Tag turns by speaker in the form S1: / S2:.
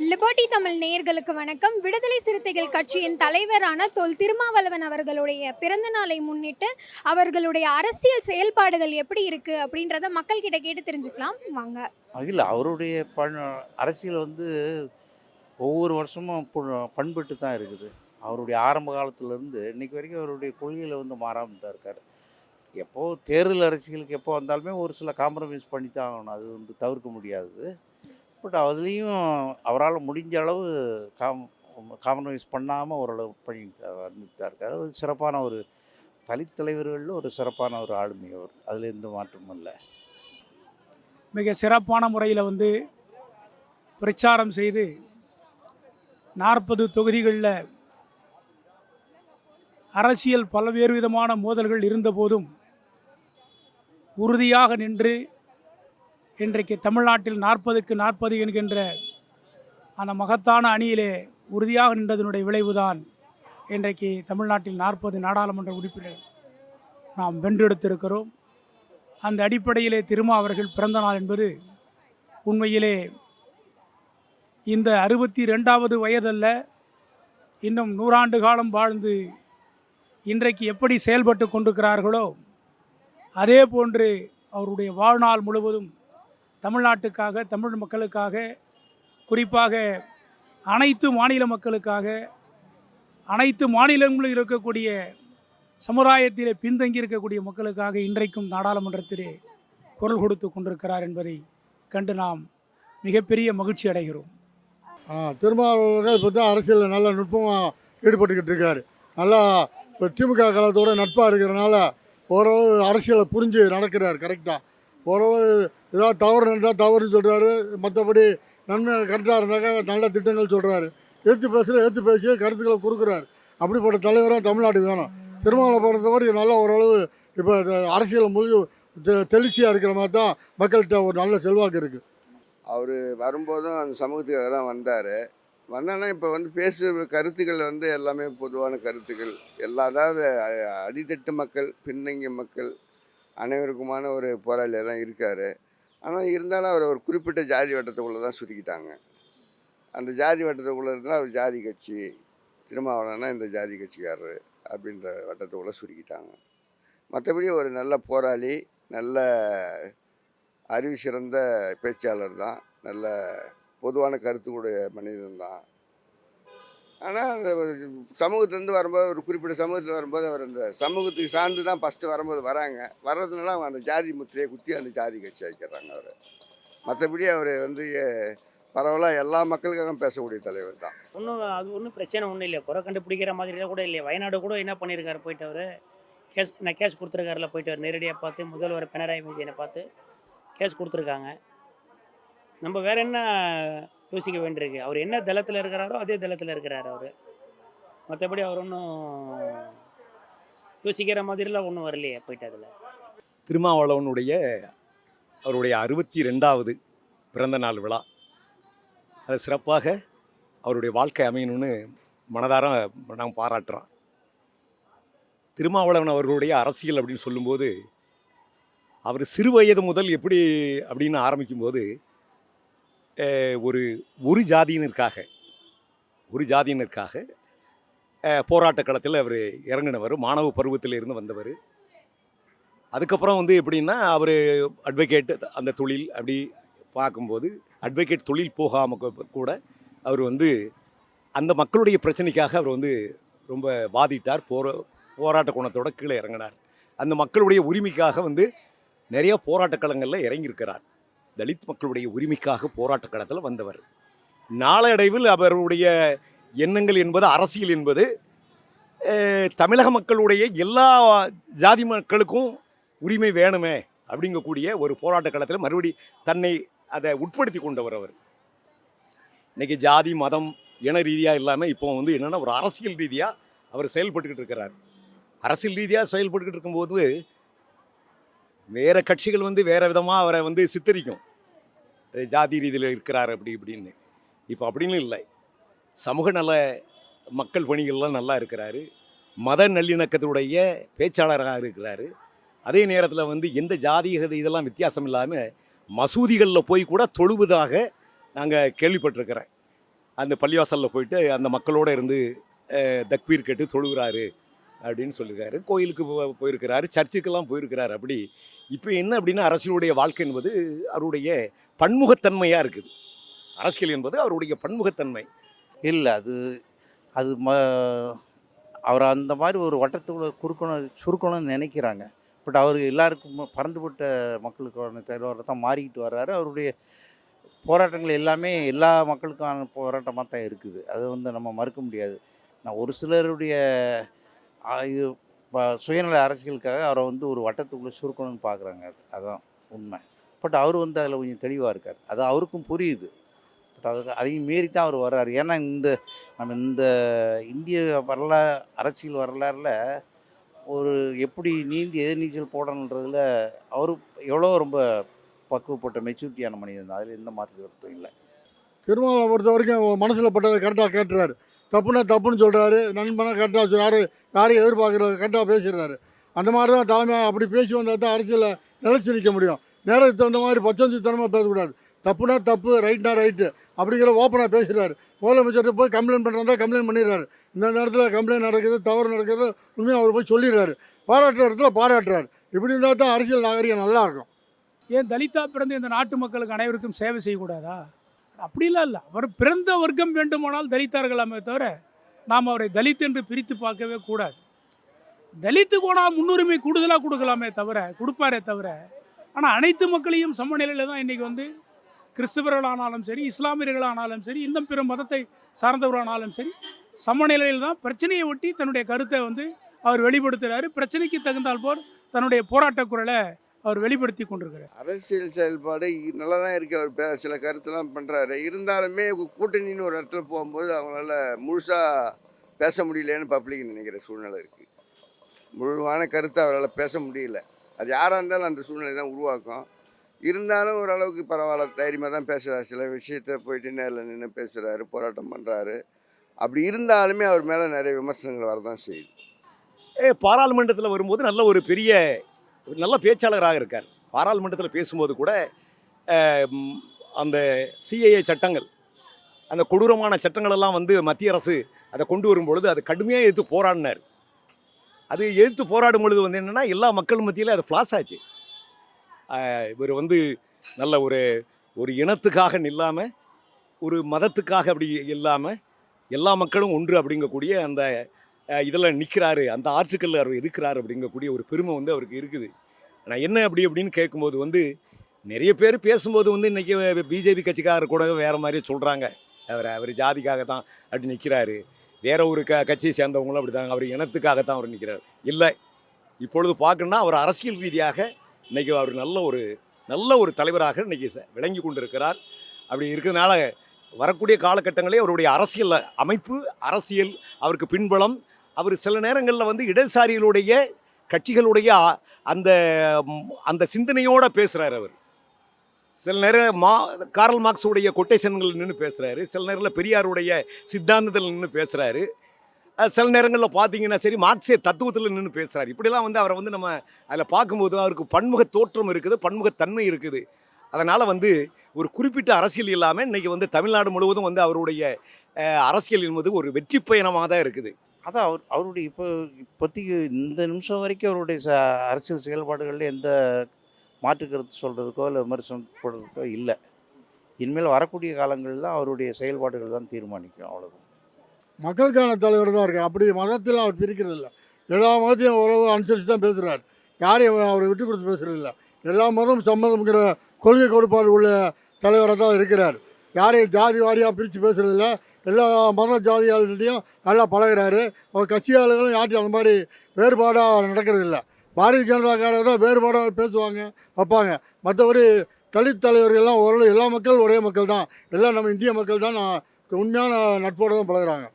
S1: Liberty Tamil நேயர்களுக்கு வணக்கம். விடுதலை சிறுத்தைகள் கட்சியின் தலைவரான தொல் திருமாவளவன் அவர்களுடைய பிறந்த நாளை முன்னிட்டு அவர்களுடைய அரசியல் செயல்பாடுகள் எப்படி இருக்கு அப்படின்றத மக்கள் கிட்ட கேட்டு தெரிஞ்சுக்கலாம். வாங்க.
S2: இல்லை அவருடைய பண் அரசியல் வந்து ஒவ்வொரு வருஷமும் பு- பண்பட்டு தான் இருக்குது. அவருடைய ஆரம்ப காலத்துலேருந்து இன்னைக்கு வரைக்கும் அவருடைய கொள்கையில் வந்து மாறாமல் தான் இருக்கார். எப்போது தேர்தல் அரசியலுக்கு எப்போ வந்தாலுமே ஒரு சில காம்ப்ரமைஸ் பண்ணி தான் ஆகணும். அது வந்து தவிர்க்க முடியாது. பட் அதுலேயும் அவரால் முடிஞ்ச அளவு காம் காம்ப்ரமைஸ் பண்ணாமல் ஓரளவு பண்ணி வந்துட்டு தான் அது சிறப்பான ஒரு தலித் தலைவர்களில் ஒரு சிறப்பான ஒரு ஆளுமை அவர். அதில் எந்த மாற்றமும் இல்லை.
S3: மிக சிறப்பான முறையில் வந்து பிரச்சாரம் செய்து நாற்பது தொகுதிகளில் அரசியல் பல்வேறு விதமான மோதல்கள் இருந்தபோதும் உறுதியாக நின்று இன்றைக்கு தமிழ்நாட்டில் நாற்பதுக்கு நாற்பது என்கின்ற அந்த மகத்தான அணியிலே உறுதியாக நின்றதனுடைய விளைவுதான் இன்றைக்கு தமிழ்நாட்டில் நாற்பது நாடாளுமன்ற உறுப்பினர் நாம் வென்றெடுத்திருக்கிறோம். அந்த அடிப்படையிலே திருமா அவர்கள் பிறந்த நாள் என்பது உண்மையிலே இந்த அறுபத்தி ரெண்டாவது வயதல்ல. இன்னும் நூறாண்டு காலம் வாழ்ந்து இன்றைக்கு எப்படி செயல்பட்டு கொண்டிருக்கிறார்களோ அதே போன்று அவருடைய வாழ்நாள் முழுவதும் தமிழ்நாட்டுக்காக தமிழ் மக்களுக்காக குறிப்பாக அனைத்து மாநில மக்களுக்காக அனைத்து மாநிலங்களிலும் இருக்கக்கூடிய சமுதாயத்திலே பின்தங்கி இருக்கக்கூடிய மக்களுக்காக இன்றைக்கும் நாடாளுமன்றத்திலே குரல் கொடுத்து கொண்டிருக்கிறார் என்பதை கண்டு நாம் மிகப்பெரிய மகிழ்ச்சி அடைகிறோம்.
S4: திருமாவளவர்கள் இப்போ தான் அரசியலில் நல்ல நுட்பமாக ஈடுபட்டுக்கிட்டு இருக்காரு. நல்லா இப்போ திமுக காலத்தோட நட்பாக இருக்கிறனால ஓரளவு அரசியலை புரிஞ்சு நடக்கிறார் கரெக்டாக ஓரளவு ஏதாவது தவறு நடந்தால் தவறுன்னு சொல்கிறாரு மற்றபடி நன்மை கரெக்டாக இருந்தாக்க நல்ல திட்டங்கள் சொல்கிறாரு எடுத்து பேசுகிற எடுத்து பேசி கருத்துக்களை கொடுக்குறாரு அப்படிப்பட்ட தலைவராக தமிழ்நாட்டுக்கு வேணும். திருமாவளை பொறுத்தவரை நல்ல ஓரளவு இப்போ அரசியல் முழு தெளிச்சியாக இருக்கிற மாதிரி தான் மக்கள்கிட்ட ஒரு நல்ல செல்வாக்கு இருக்குது
S5: அவர் வரும்போதும் அந்த சமூகத்துக்காக தான் வந்தார். வந்தோன்னா இப்போ வந்து பேசுகிற கருத்துக்கள் வந்து எல்லாமே பொதுவான கருத்துக்கள். எல்லா அதாவது அடித்தட்டு மக்கள் பின்னங்கிய மக்கள் அனைவருக்குமான ஒரு போராளியாக தான் இருக்கார். ஆனால் இருந்தாலும் அவர் ஒரு குறிப்பிட்ட ஜாதி வட்டத்துக்குள்ளே தான் சுருக்கிட்டாங்க. அந்த ஜாதி வட்டத்துக்குள்ளே இருந்தால் அவர் ஜாதி கட்சி திருமாவளவனா இந்த ஜாதி கட்சிக்காரர் அப்படின்ற வட்டத்துக்குள்ளே சுருக்கிட்டாங்க. மற்றபடி ஒரு நல்ல போராளி நல்ல அறிவு சிறந்த பேச்சாளர் தான் நல்ல பொதுவான கருத்துக்குடைய மனிதன் தான். ஆனால் அந்த சமூகத்துலேருந்து வரும்போது ஒரு குறிப்பிட்ட சமூகத்தில் வரும்போது அவர் அந்த சமூகத்துக்கு சார்ந்து தான் ஃபஸ்ட்டு வரும்போது வராங்க. வர்றதுனால அவங்க அந்த ஜாதி முத்திரையை குத்தி அந்த ஜாதி கட்சி ஆக்கிடுறாங்க அவர். மற்றபடி அவர் வந்து பரவலாக எல்லா மக்களுக்காகவும் பேசக்கூடிய தலைவர் தான்.
S6: ஒன்றும் அது ஒன்றும் பிரச்சனை ஒன்றும் இல்லை குறை கண்டுபிடிக்கிற மாதிரிலாம் கூட இல்லை வயநாடு கூட என்ன பண்ணியிருக்காரு போயிட்டு அவர்? கேஸ் நான் கேஸ் கொடுத்துருக்காருல போயிட்டு அவர் நேரடியாக பார்த்து முதல்வர் பினராயி விஜயனை பார்த்து கேஸ் கொடுத்துருக்காங்க. நம்ம வேறு என்ன யோசிக்க வேண்டியிருக்கு. அவர் என்ன தளத்தில் இருக்கிறாரோ அதே தளத்தில் இருக்கிறார் அவர். மற்றபடி அவர் ஒன்றும் யோசிக்கிற மாதிரிலாம் ஒன்றும் வரலையே போயிட்டு அதில்.
S7: திருமாவளவனுடைய அவருடைய அறுபத்தி ரெண்டாவது பிறந்த நாள் விழா. அது சிறப்பாக அவருடைய வாழ்க்கை அமையணும்னு மனதார நாங்கள் பாராட்டுறோம். திருமாவளவன் அவர்களுடைய அரசியல் அப்படின்னு சொல்லும்போது அவர் சிறு வயது முதல் எப்படி அப்படின்னு ஆரம்பிக்கும்போது ஒரு ஒரு ஜாதியினருக்காக ஒரு ஜாதியினருக்காக போராட்ட களத்தில் அவர் இறங்கினவர் மாணவ பருவத்தில் இருந்து வந்தவர். அதுக்கப்புறம் வந்து எப்படின்னா அவர் அட்வொகேட் அந்த தொழில் அப்படி பார்க்கும்போது அட்வொகேட் தொழில் போகாமல் கூட அவர் வந்து அந்த மக்களுடைய பிரச்சனைக்காக அவர் வந்து ரொம்ப வாதிட்டார். போரா போராட்ட குணத்தோட கீழே இறங்கினார். அந்த மக்களுடைய உரிமைக்காக வந்து நிறைய போராட்ட களங்களில் இறங்கியிருக்கிறார். தலித் மக்களுடைய உரிமைக்காக போராட்ட களத்தில் வந்தவர். நாளடைவில் அவருடைய எண்ணங்கள் என்பது அரசியல் என்பது தமிழக மக்களுடைய எல்லா ஜாதி மக்களுக்கும் உரிமை வேணுமே அப்படிங்கக்கூடிய ஒரு போராட்ட களத்தில் மறுபடி தன்னை அதை உட்படுத்தி கொண்டவர் அவர். இன்றைக்கி ஜாதி மதம் இன ரீதியாக இல்லாமல் இப்போ வந்து என்னென்னா ஒரு அரசியல் ரீதியாக அவர் செயல்பட்டுக்கிட்டு இருக்கிறார். அரசியல் ரீதியாக செயல்பட்டுக்கிட்டு இருக்கும்போது வேறு கட்சிகள் வந்து வேறு விதமாக அவரை வந்து சித்தரிக்கும். ஜாதி ரீதியில் இருக்கிறார் அப்படி இப்படின்னு. இப்போ அப்படின்னு இல்லை. சமூக நல மக்கள் பணிகள்லாம் நல்லா இருக்கிறாரு. மத நல்லிணக்கத்துடைய பேச்சாளராக இருக்கிறாரு. அதே நேரத்தில் வந்து எந்த ஜாதி இதெல்லாம் வித்தியாசம் இல்லாமல் மசூதிகளில் போய் கூட தொழுவதாக நாங்கள் கேள்விப்பட்டிருக்கிறேன். அந்த பள்ளிவாசலில் போயிட்டு அந்த மக்களோட இருந்து தக்பீர் கேட்டு தொழுகிறாரு. அப்படின்னு சொல்லியிருக்காரு. கோயிலுக்கு போயிருக்கிறாரு சர்ச்சுக்கெல்லாம் போயிருக்கிறாரு அப்படி. இப்போ என்ன அப்படின்னா அரசியலுடைய வாழ்க்கை என்பது அவருடைய பன்முகத்தன்மையாக இருக்குது. அரசியல் என்பது அவருடைய பன்முகத்தன்மை.
S2: இல்லை அது அது ம அவர் அந்த மாதிரி ஒரு வட்டத்துக்குள்ள குறுக்கணும் சுருக்கணும்னு நினைக்கிறாங்க. பட் அவர் எல்லாருக்கும் பறந்துபட்ட மக்களுக்கான தலைவராக தான் மாறிக்கிட்டு வர்றாரு. அவருடைய போராட்டங்கள் எல்லாமே எல்லா மக்களுக்கான போராட்டமாக தான் இருக்குது. அதை வந்து நம்ம மறுக்க முடியாது. நான் ஒரு சிலருடைய சுயநல அரசியலுக்காக அவரை வந்து ஒரு வட்டத்துக்குள்ளே சுருக்கணும்னு பார்க்குறாங்க. அது அதுதான் உண்மை. பட் அவர் வந்து அதில் கொஞ்சம் தெளிவாக இருக்கார். அது அவருக்கும் புரியுது. பட் அதுக்கு அதையும் மீறி தான் அவர் வர்றாரு. ஏன்னா இந்த நம்ம இந்த இந்திய வரலாறு அரசியல் வரலாறில் ஒரு எப்படி நீந்தி எதிர்நீச்சல் போடணுன்றதுல அவர் எவ்வளோ ரொம்ப பக்குவப்பட்ட மெச்சூரிட்டியான மனிதன். அதில் எந்த மாற்று கருத்தும் இல்லை.
S4: திருமாவளவன் பொறுத்த வரைக்கும் மனசில் பட்டதை கரெக்டாக கேட்டுறாரு. தப்புனா தப்புன்னு சொல்கிறாரு நண்பனா கரெக்டாக யாரும் யாரையும் எதிர்பார்க்குறாரு கரெக்டாக பேசிடுறாரு. அந்த மாதிரி தான் தலைமை அப்படி பேசி வந்தால் தான் அரசியலில் நிலைச்சு நிற்க முடியும். நேரத்துக்கு தகுந்த மாதிரி பச்சந்தித்தனமாக பேசக்கூடாது. தப்புனா தப்பு ரைட்னா ரைட்டு அப்படிங்கிற ஓப்பனாக பேசுகிறாரு முதலமைச்சர்கிட்ட போய் கம்ப்ளைண்ட் பண்ணுறதா கம்ப்ளைண்ட் பண்ணிடுறாரு. இந்த நேரத்தில் கம்ப்ளைண்ட் நடக்குது தவறு நடக்குது உண்மையாக அவர் போய் சொல்லிடுறாரு. பாராட்டுற இடத்துல பாராட்டுறாரு. இப்படி இருந்தால் தான் அரசியல் நாகரிகம் நல்லா இருக்கும்.
S3: ஏன் தலிதா பிறந்து இந்த நாட்டு மக்களுக்கு அனைவருக்கும் சேவை செய்யக்கூடாதா? அப்படிலாம் இல்லை. அவர் பிறந்த வர்க்கம் வேண்டுமானால் தலித்தார்களாமே தவிர நாம் அவரை தலித் என்று பிரித்து பார்க்கவே கூடாது. தலித்து போனால் முன்னுரிமை கூடுதலாக கொடுக்கலாமே தவிர கொடுப்பாரே தவிர ஆனால் அனைத்து மக்களையும் சமநிலையில் தான் இன்றைக்கி வந்து கிறிஸ்தவர்களானாலும் சரி இஸ்லாமியர்களானாலும் சரி இன்னும் பிற மதத்தை சார்ந்தவர்களானாலும் சரி சமநிலையில் தான் பிரச்சனையை ஒட்டி தன்னுடைய கருத்தை வந்து அவர் வெளிப்படுத்துகிறாரு பிரச்சனைக்கு தகுந்தால் போல் தன்னுடைய போராட்ட குரலை அவர் வெளிப்படுத்தி கொண்டிருக்கிறார்.
S5: அரசியல் செயல்பாடு நல்லா தான் இருக்கு. அவர் பே சில கருத்தெல்லாம் பண்ணுறாரு இருந்தாலுமே கூட்டணின்னு ஒரு இடத்துல போகும்போது அவங்களால முழுசாக பேச முடியலன்னு பப்ளிக் நினைக்கிற சூழ்நிலை இருக்குது முழுவான கருத்தை அவரால் பேச முடியல. அது யாராக இருந்தாலும் அந்த சூழ்நிலை தான் உருவாக்கும். இருந்தாலும் ஓரளவுக்கு பரவாயில்ல. தைரியமாக தான் பேசுகிறாரு சில விஷயத்த போயிட்டு நேரில் நின்று பேசுகிறாரு போராட்டம் பண்ணுறாரு அப்படி இருந்தாலுமே அவர் மேலே நிறைய விமர்சனங்கள் வரதான் செய்யுது.
S7: ஏ பாராளுமன்றத்தில் வரும்போது நல்ல ஒரு பெரிய நல்ல பேச்சாளராக இருக்கார். பாராளுமன்றத்தில் பேசும்போது கூட அந்த சிஏஏ சட்டங்கள் அந்த கொடூரமான சட்டங்கள் எல்லாம் வந்து மத்திய அரசு அதை கொண்டு வரும் பொழுது அதை கடுமையாக எதிர்த்து போராடினார். அது எதிர்த்து போராடும் பொழுது வந்து என்னென்னா எல்லா மக்கள் மத்தியில் அது ஃப்ளாஸ் ஆச்சு. இவர் வந்து நல்ல ஒரு ஒரு இனத்துக்காக நில்லாமல் ஒரு மதத்துக்காக அப்படி இல்லாமல் எல்லா மக்களும் ஒன்று அப்படிங்கக்கூடிய அந்த இதில் நிற்கிறாரு அந்த ஆற்றுக்கல்ல அவர் இருக்கிறார் அப்படிங்கக்கூடிய ஒரு பெருமை வந்து அவருக்கு இருக்குது. ஆனால் என்ன அப்படி அப்படின்னு கேட்கும்போது வந்து நிறைய பேர் பேசும்போது வந்து இன்றைக்கி பிஜேபி கட்சிக்காரர் கூட வேறு மாதிரி சொல்கிறாங்க அவர் அவர் ஜாதிக்காக தான் அப்படி நிற்கிறாரு வேற ஒரு க கட்சியை சேர்ந்தவங்களும் அப்படி தான் அவர் இனத்துக்காக தான் அவர் நிற்கிறார் இல்லை இப்பொழுது பார்க்கணுன்னா அவர் அரசியல் ரீதியாக இன்றைக்கி அவர் நல்ல ஒரு நல்ல ஒரு தலைவராக இன்றைக்கி விளங்கி கொண்டிருக்கிறார். அப்படி இருக்கிறதுனால வரக்கூடிய காலகட்டங்களே அவருடைய அரசியல் அமைப்பு அரசியல் அவருக்கு பின்பலம் அவர் சில நேரங்களில் வந்து இடதுசாரிகளுடைய கட்சிகளுடைய அந்த அந்த சிந்தனையோடு பேசுகிறார் அவர். சில நேரம் மா காரல் மார்க்ஸுடைய கொட்டேஷன்கள் நின்று பேசுகிறாரு சில நேரங்களில் பெரியாருடைய சித்தாந்தத்தில் நின்று பேசுகிறாரு சில நேரங்களில் பார்த்தீங்கன்னா சரி மார்க்சிய தத்துவத்தில் நின்று பேசுகிறார் இப்படிலாம் வந்து அவரை வந்து நம்ம அதில் பார்க்கும்போது அவருக்கு பன்முக தோற்றம் இருக்குது பன்முகத்தன்மை இருக்குது. அதனால் வந்து ஒரு குறிப்பிட்ட அரசியல் இல்லாமல் இன்றைக்கி வந்து தமிழ்நாடு முழுவதும் வந்து அவருடைய அரசியல் என்பது ஒரு வெற்றி பயணமாக தான் இருக்குது.
S2: அதான் அவர் அவருடைய இப்போ இப்போதைக்கு இந்த நிமிஷம் வரைக்கும் அவருடைய ச அரசியல் செயல்பாடுகளில் எந்த மாற்றுக்கருத்து சொல்கிறதுக்கோ இல்லை விமர்சனம் போடுறதுக்கோ இல்லை. இனிமேல் வரக்கூடிய காலங்களில் தான் அவருடைய செயல்பாடுகள் தான் தீர்மானிக்கும் அவ்வளோதான்
S4: மக்களுக்கான தலைவர் தான் இருக்கு அப்படி மதத்தில் அவர் பிரிக்கிறது இல்லை எல்லா மதத்தையும் உறவு அனுசரித்து தான் பேசுகிறார் யாரையும் அவரை விட்டு கொடுத்து பேசுகிறதில்ல இல்லை எல்லா மதமும் சம்மதம்ங்கிற கொள்கை கொடுப்பாடு உள்ள தலைவராக தான் இருக்கிறார். யாரையும் ஜாதி வாரியாக பிரித்து பேசுகிறதில்ல எல்லா மத ஜாதியாளர்கிட்டையும் நல்லா பழகுறாரு. அவர் கட்சி ஆளுகளும் யார்ட்டையும் அந்த மாதிரி வேறுபாடாக நடக்கிறது இல்லை பாரதிய ஜனதாக்காரர் தான் வேறுபாடாக பேசுவாங்க வைப்பாங்க. மற்றபடி தலித் தலைவர்கள்லாம் ஓரளவு எல்லா மக்களும் ஒரே மக்கள் தான் எல்லாம் நம்ம இந்திய மக்கள் தான் நான் உண்மையான நட்போடு தான் பழகுறாங்க.